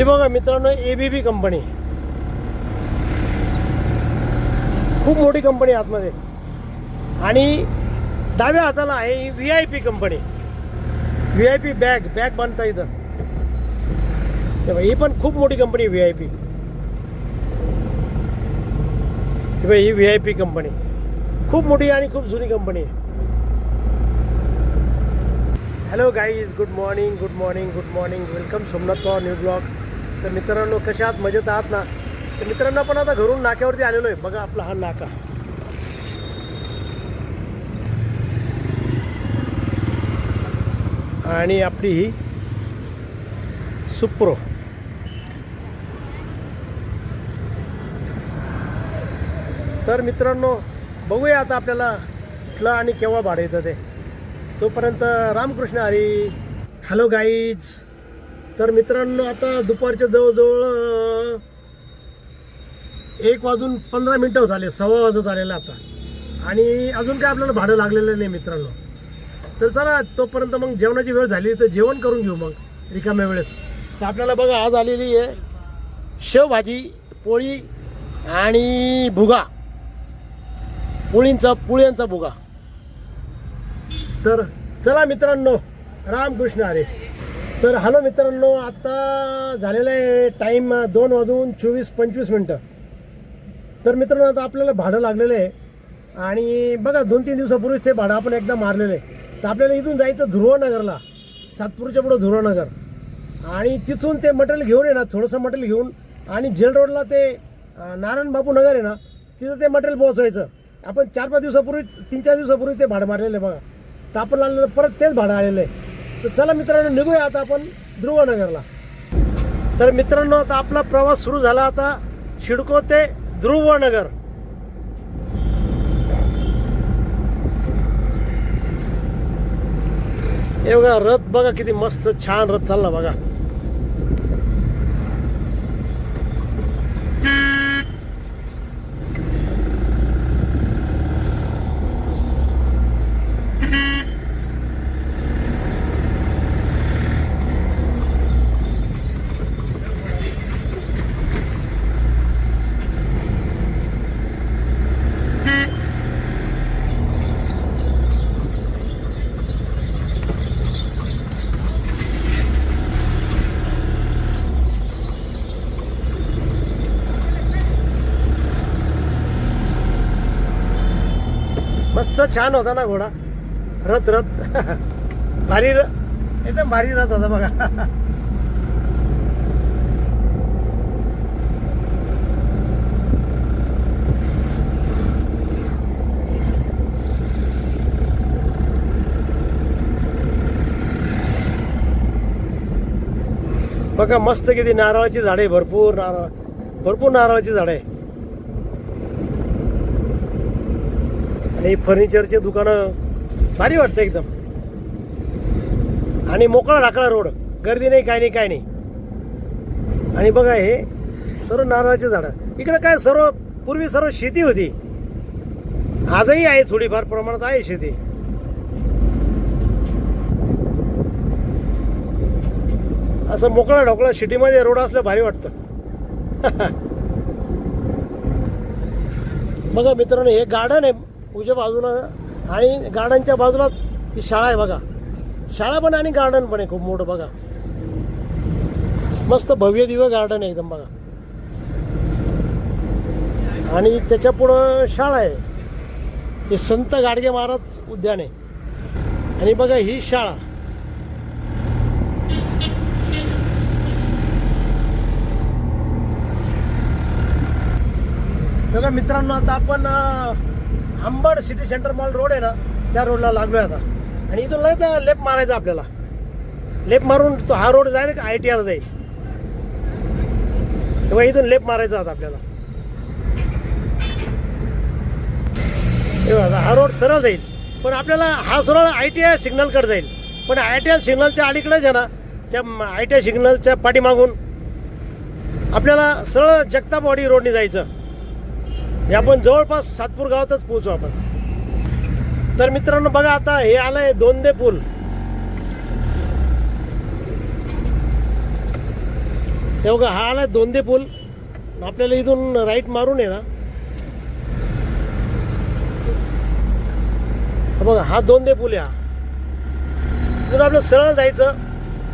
हे बघा मित्रांनो ए बी बी कंपनी खूप मोठी कंपनी आतमध्ये. आणि डाव्या हाताला आहे V I P company V I P bag bag बांधता इथं. ही पण खूप मोठी कंपनी व्ही आय पी ही व्ही आय पी कंपनी खूप मोठी आणि खूप जुनी कंपनी आहे. Hello guys good morning good morning good morning welcome Somnath Pawar new blog तर मित्रांनो कशा आहात? मजेत आहात ना? तर मित्रांनो आपण आता घरून नाक्यावरती आलेलो आहे. बघा आपला हा नाका. आणि आपली ही सुप्रो. तर मित्रांनो बघूया आता आपल्याला कुठलं आणि केव्हा भाडं येतं ते. तोपर्यंत रामकृष्ण हरी. हॅलो गाईज तर मित्रांनो आता दुपारच्या जवळजवळ एक वाजून पंधरा मिनटं झाले सव्वा वाजत आलेला आता. आणि अजून काय आपल्याला भाडं लागलेलं नाही मित्रांनो. तर चला तोपर्यंत मग जेवणाची वेळ झाली तर जेवण करून घेऊ मग रिकाम्या वेळेस. तर आपल्याला बघा आज आलेली आहे शेवभाजी पोळी आणि भुगा. पोळींचा पोळ्यांचा भुगा. तर चला मित्रांनो रामकृष्ण अरे तर हॅलो मित्रांनो आता झालेला आहे टाईम दोन वाजून चोवीस पंचवीस मिनटं. तर मित्रांनो आता आपल्याला भाडं लागलेलं आहे. आणि बघा दोन तीन दिवसापूर्वीच ते भाडं आपण एकदा मारलेलं आहे. तर आपल्याला इथून जायचं ध्रुवनगरला सातपूरच्या पुढं ध्रुवनगर. आणि तिथून ते मटेरियल घेऊन आहे ना थोडंसं मटेरियल घेऊन. आणि जेल रोडला ते नारायण बापू नगर आहे ना तिथं ते मटेरियल पोहोचवायचं. आपण चार पाच दिवसापूर्वी तीन चार दिवसापूर्वी ते भाडं मारलेलं आहे बघा. तर आपण लागलेलं परत तेच भाडं आलेलं आहे. तर चला मित्रांनो निघूया आता आपण ध्रुवनगरला. तर मित्रांनो आता आपला प्रवास सुरू झाला आता शिडको ते ध्रुवनगर. हे बघा रथ बघा किती मस्त छान रथ चालला बघा. मस्त छान होता ना घोडा. रथ रथ. भारी र एकदम भारी रथ होता बघा. बघा मस्त किती नारळाची झाडे भरपूर नारळ भरपूर नारळाची झाडे. आणि फर्निचरचे दुकानं भारी वाटतं एकदम. आणि मोकळा ढाकळा रोड. गर्दी नाही काय नाही काय नाही. आणि बघा हे सर्व नारळाचे झाडं. इकडं काय सर्व पूर्वी सर्व शेती होती. आजही आहे थोडीफार प्रमाणात आहे शेती. असं मोकळा ढोकळा सिटीमध्ये रोड असलं भारी वाटतं. बघा मित्रांनो हे गार्डन आहे. उजव्या बाजूला आणि गार्डनच्या बाजूला ही शाळा आहे बघा. शाळा पण आणि गार्डन पण आहे खूप मोठं बघा. मस्त भव्य दिव्य गार्डन आहे एकदम बघा. आणि त्याच्या पुढं शाळा आहे. हे संत गाडगे महाराज उद्यान आहे. आणि बघा ही शाळा. बघा मित्रांनो आता आपण Ambad city centre mall road आहे ना त्या रोडला लागलोय आता. आणि इथून नाही लेफ्ट मारायचा आपल्याला. लेफ्ट मारून तो हा रोड जाईल का आय टी आर जाईल. तेव्हा इथून लेफ्ट मारायचा आता आपल्याला. तेव्हा हा रोड सरळ जाईल. पण आपल्याला हा सरळ आय टी आय सिग्नलकडे जाईल. पण आय टी आय सिग्नलच्या अलीकडेच आहे ना त्या आय टी आय सिग्नलच्या पाठीमागून आपल्याला सरळ जगतापवाडी रोडने जायचं. हे आपण जवळपास सातपूर गावातच पोहोचू आपण. तर मित्रांनो बघा आता हे आलंय दोनदे पूल. हे बघा हा आला दोनदे पूल. आपल्याला इथून राईट मारून आहे ना. बघा हा दोनदे पूल आहे हा. इथून आपलं सरळ जायचं.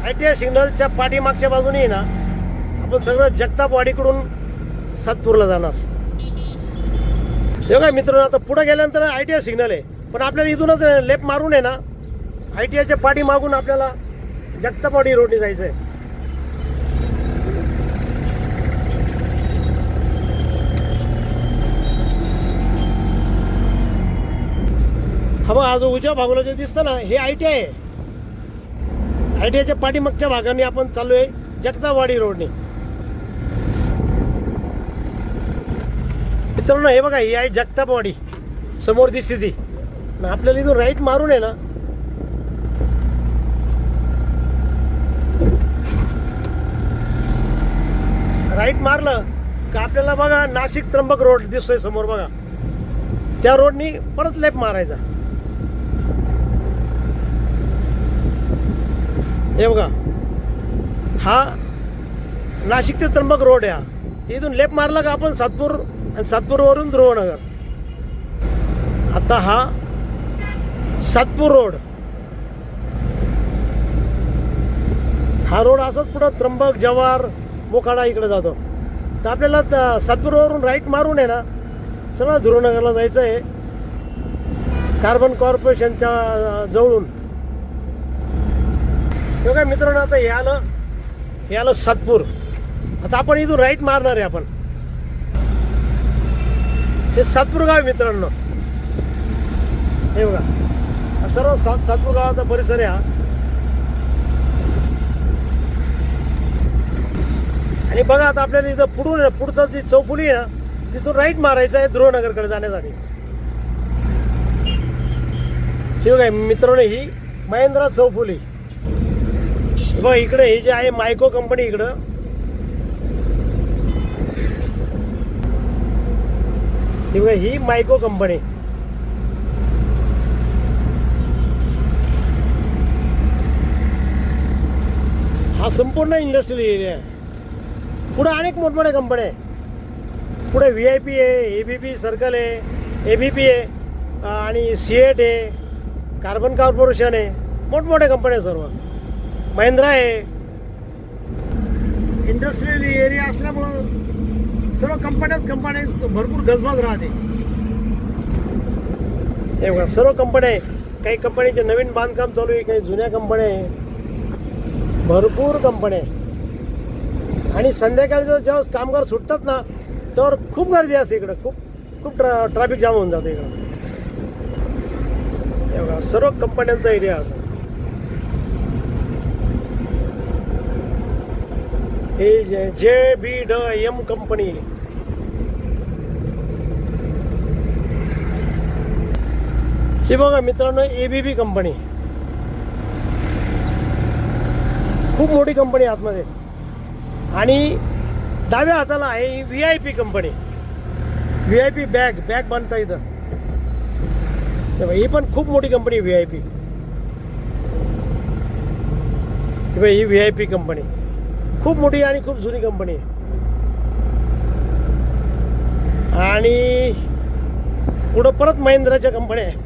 आय टी आय सिग्नलच्या पाठीमागच्या बाजूने ना आपण सगळं जगतापवाडीकडून सातपूरला जाणार. हे काय मित्रांनो आता पुढे गेल्यानंतर आय टी आय सिग्नल आहे. पण आपल्याला इथूनच लेप मारून आहे ना आय टी आयच्या पाठी मागून आपल्याला जगतापवाडी रोडने जायचं आहे हा बघा आज जो उजव्या भागाला जे दिसतं ना हे आय टी आय आहे. आय टी आयच्या पाठीमागच्या भागाने आपण चालू आहे जगतावाडी रोडने. मित्रांनो हे बघा ही आहे जगतापवाडी समोर दिसते ती. आपल्याला इथून राईट मारून आहे ना. राईट मारलं का आपल्याला बघा नाशिक त्र्यंबक रोड दिसतोय समोर बघा. त्या रोडनी परत लेफ्ट मारायचा. हे बघा. हा नाशिक ते त्र्यंबक रोड आहे हा. इथून लेफ्ट मारला का आपण सातपूर आणि सातपूरवरून ध्रुवनगर. आता हा सातपूर रोड. हा रोड असाच पुढं त्र्यंबक जवार मोखाडा इकडे जातो. तर आपल्याला त- सातपूरवरून राईट मारून आहे ना सगळं ध्रुवनगरला जायचं आहे. कार्बन कॉर्पोरेशनच्या जवळून. काय मित्रांनो आता हे आलं हे आलं सातपूर. आता आपण इथून राईट मारणार आहे आपण. हे सातपूर गाव आहे मित्रांनो. हे बघा. सर्व सात सातपूर गावाचा परिसर आहे आणि बघा आता आपल्याला इथं पुढून पुढचं जी चौफुली आहे ना तिथून राईट मारायचं आहे ध्रुवनगरकडे जाण्यासाठी. हे बघा मित्रांनो ही महेंद्रा चौफुली. बघा इकडे ही जी आहे मायको कंपनी इकडं. ही बघा ही मायको कंपनी. हा संपूर्ण इंडस्ट्रियल एरिया आहे पुढे अनेक मोठमोठ्या कंपन्या आहे. पुढे व्ही आय पी आहे ए बी पी सर्कल आहे ए बी पी आहे आणि सी एट आहे कार्बन कॉर्पोरेशन आहे. मोठमोठ्या कंपन्या सर्व. महिंद्रा आहे. इंडस्ट्रियल एरिया असल्यामुळं सर्व कंपन्याच कंपन्या भरपूर गजबज राहते. हे बघा सर्व कंपन्या आहे. काही कंपनीचे नवीन बांधकाम चालू आहे काही जुन्या कंपन्या आहे. भरपूर कंपन्या आहे. आणि संध्याकाळी जेव्हा कामगार सुटतात ना तर खूप गर्दी असते इकडं. खूप खूप ट्रा ट्रॅफिक जाम होऊन जातं इकडं. सर्व कंपन्यांचा एरिया असा. हे जे जे बी ड एम कंपनी. ही बघा मित्रांनो ए बी बी कंपनी. खूप मोठी कंपनी आतमध्ये. आणि डाव्या हाताला आहे V I P company. V I P bag bag बांधता इथं. ही पण खूप मोठी कंपनी व्ही आय पी. ही व्ही आय पी कंपनी. खूप मोठी आणि खूप जुनी कंपनी आहे. आणि पुढं परत महिंद्राच्या कंपन्या आहे.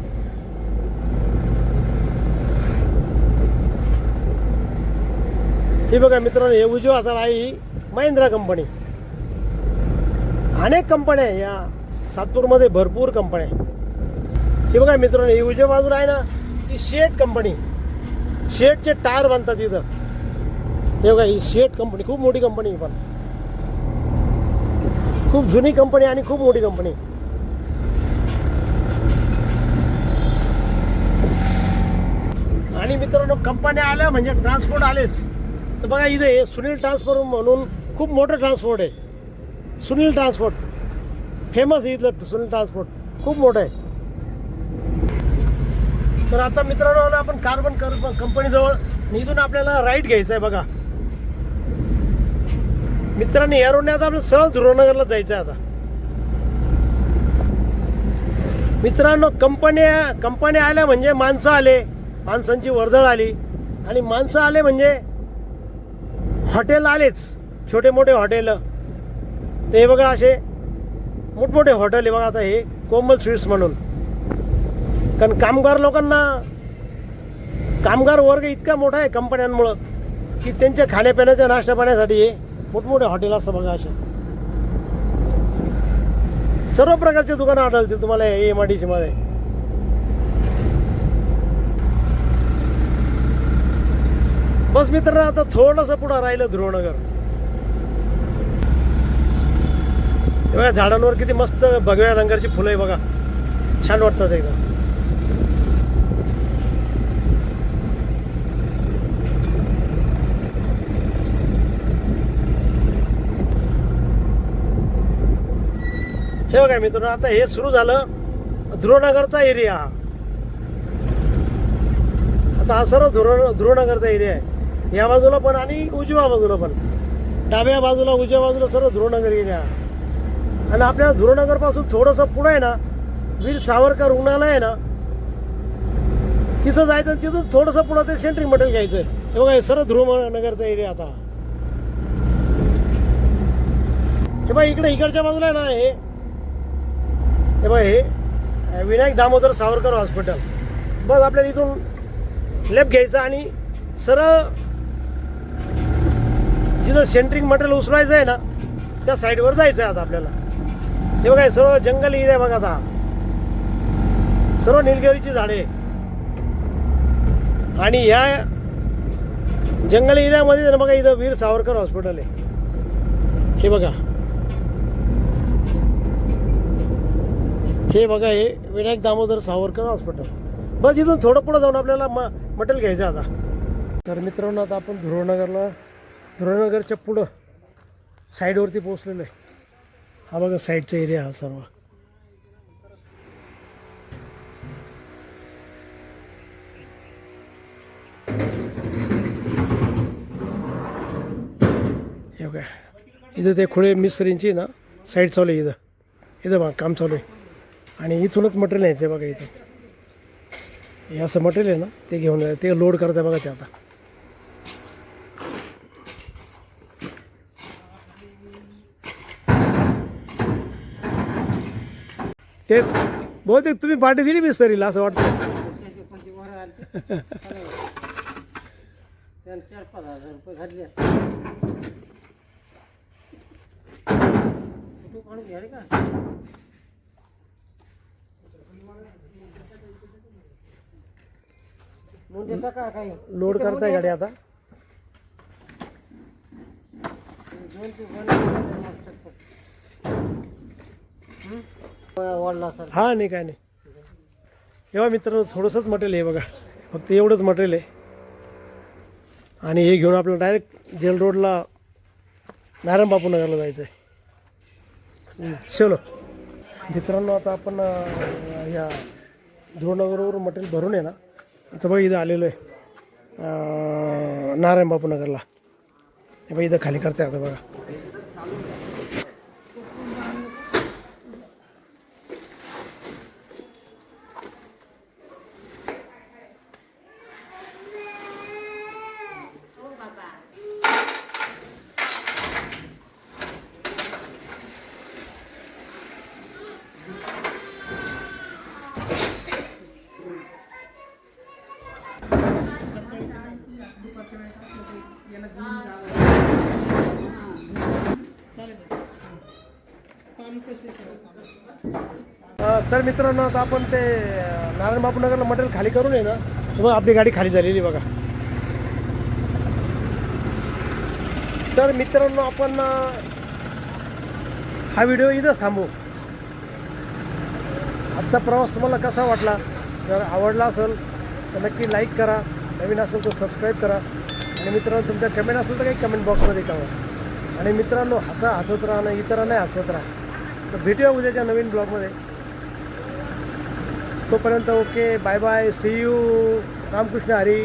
ही बघा मित्रांनो हे उजव्या हाताला आहे ही महिंद्रा कंपनी अनेक कंपन्या आहे. या सातपूरमध्ये भरपूर कंपन्या आहे. ही बघा मित्रांनो ही उजव्या बाजूला आहे ना ती शेट कंपनी शेटचे टायर बांधतात इथं. हे बघा ही शेट कंपनी खूप मोठी कंपनी पण. खूप जुनी कंपनी आणि खूप मोठी कंपनी आणि मित्रांनो कंपन्या आल्या म्हणजे ट्रान्सपोर्ट आलेच. तर बघा इथे सुनील ट्रान्सपोर्ट म्हणून खूप मोठं ट्रान्सपोर्ट आहे. सुनील ट्रान्सपोर्ट फेमस आहे इथलं सुनील ट्रान्सपोर्ट खूप मोठं आहे. तर आता मित्रांनो आपण कार्बन कर कंपनीजवळ निधून इथून आपल्याला राईट घ्यायचं आहे बघा. मित्रांनी या रोडने आता आपल्याला सरळ ध्रुवनगरला जायचं आहे आता. मित्रांनो कंपन्या कंपन्या आल्या म्हणजे माणसं आले माणसांची वर्दळ आली. आणि माणसं आले म्हणजे हॉटेल आलेच छोटे मोठे हॉटेल. ते बघा असे मोठमोठे हॉटेल आहे बघा आता हे कोमल स्वीट्स म्हणून. कारण कामगार लोकांना कामगार वर्ग इतका मोठा आहे कंपन्यांमुळं की त्यांच्या खाण्यापिण्याच्या नाश्ता पाण्यासाठी हे मोठमोठे हॉटेल असतं बघा असे. सर्व प्रकारचे दुकानं आढळतील तुम्हाला एम आय डी सीमध्ये बस मित्र आता थोडंसं पुढं राहिलं ध्रुवनगर. बघा झाडांवर किती मस्त भगव्या रंगाची फुलं आहे बघा. छान वाटतात एकदम. हे बघा मित्रांनो आता हे सुरू झालं ध्रुवनगरचा एरिया आता हा सर्व ध्रुव ध्रुवनगरचा एरिया आहे. या बाजूला पण आणि उजव्या बाजूला पण. डाव्या बाजूला उजव्या बाजूला सर्व ध्रुवनगर एरिया आणि आपल्या ध्रुवनगरपासून थोडंसं पुढं आहे ना वीर सावरकर रुग्णालय आहे ना तिथं जायचं आणि तिथून थोडंसं पुढं ते सेंट्रिंग मटेरियल घ्यायचं हे बघा हे सर्व ध्रुवनगरचा एरिया आता. हे बघा इकडे इकडच्या बाजूला आहे ना हे हे बघा हे विनायक दामोदर सावरकर हॉस्पिटल बस आपल्याला इथून लेफ्ट घ्यायचं आणि सरळ जिथं सेंट्रिंग मटेरियल उचलायचं आहे ना त्या साईडवर जायचं आहे आता आपल्याला. हे बघा सर्व जंगल एरिया बघा आता. सर्व निलगिरीची झाडे. आणि या जंगल एरियामध्ये बघा इथं वीर सावरकर हॉस्पिटल आहे. हे बघा. हे बघा हे विनायक दामोदर सावरकर हॉस्पिटल बस इथून थोडं पुढं जाऊन आपल्याला म मटेरियल घ्यायचं आहे आता. तर मित्रांनो आता आपण ध्रुवनगरला ध्रुवनगरच्या पुढं साईडवरती पोहोचलेलो आहे. हा बघा साईडचा एरिया हा सर्व. हे बघा इथं ते खुळे मिस्त्रींची ना साईड चालू आहे इथं. इथं बघा काम चालू आहे. आणि इथूनच मटेरियल यायचं आहे बघा इथं. हे असं मटेरियल आहे ना ते घेऊन ते लोड करताय बघा ते आता. ते बहुतेक तुम्ही पार्टी दिली मिस्त्रीला असं वाटतं. चार पाच हजार रुपये घातले तू काढून घ्या रे का म्हणजे टाका काही लोड करताय गाडी आता. हा नाही काय नाही. तेव्हा मित्रांनो थोडंसंच मटेरियल आहे बघा. फक्त एवढंच मटेरियल आहे. आणि हे घेऊन आपल्याला डायरेक्ट जेल रोडला नारायण बापू नगरला जायचं आहे चलो. मित्रांनो आता आपण या ध्रुवनगरवरून मटेरियल भरून आहे ना आता बघा इथं आलेलो आहे. नारायण बापू नगरला हे बघा इथं खाली करते आता बघा. तर मित्रांनो आता आपण ते नारायण बापू नगरला मटेरियल खाली करून आहे ना मग आपली गाडी खाली झालेली बघा. तर मित्रांनो आपण हा व्हिडिओ इथंच थांबू. आजचा प्रवास तुम्हाला कसा वाटला? जर आवडला असेल तर नक्की लाईक करा. नवीन असेल तर सबस्क्राईब करा. आणि मित्रांनो तुमच्या कमेंट असेल तर काही कमेंट बॉक्समध्ये कळवा आणि मित्रांनो हसा हसत राहा ना इतरांनाही हसवत राहा. तर भेटूया उद्याच्या नवीन ब्लॉगमध्ये तोपर्यंत okay bye bye see you Ramkrishna Hari.